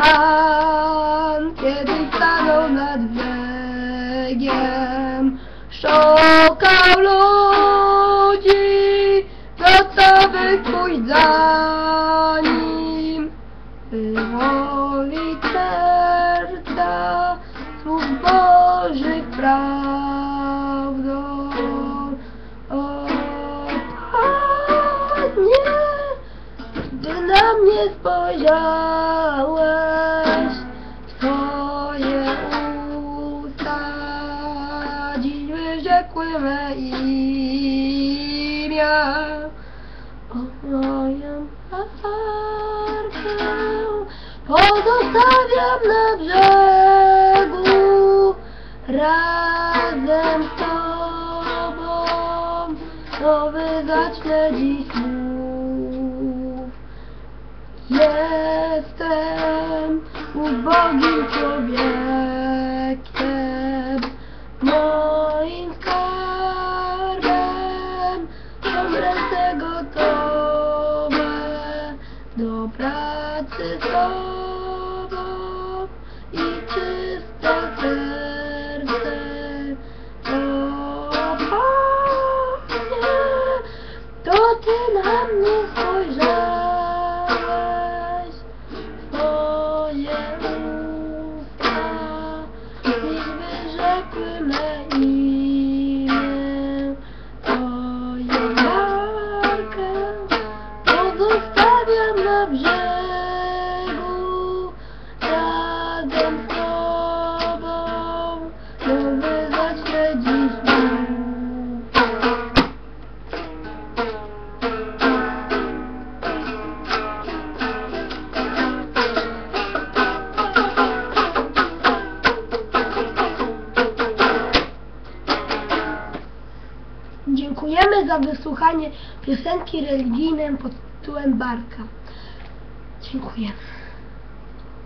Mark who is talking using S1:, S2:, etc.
S1: Pan kiedyś stanął nad brzegiem, szukał ludzi, gotowych pójść za nim, wyzwolić serca słów Bożych prawdą. Panie, gdy na mnie dziś wyrzekły me imię. O moją arkę pozostawiam na brzegu razem z Tobą. Nowy zacznę dziś znów. Jestem ubogim człowiekiem, Tobą i czyste serce. O Panie, to Ty na mnie Dziękujemy za wysłuchanie piosenki religijnej pod tytułem Barka. Dziękujemy.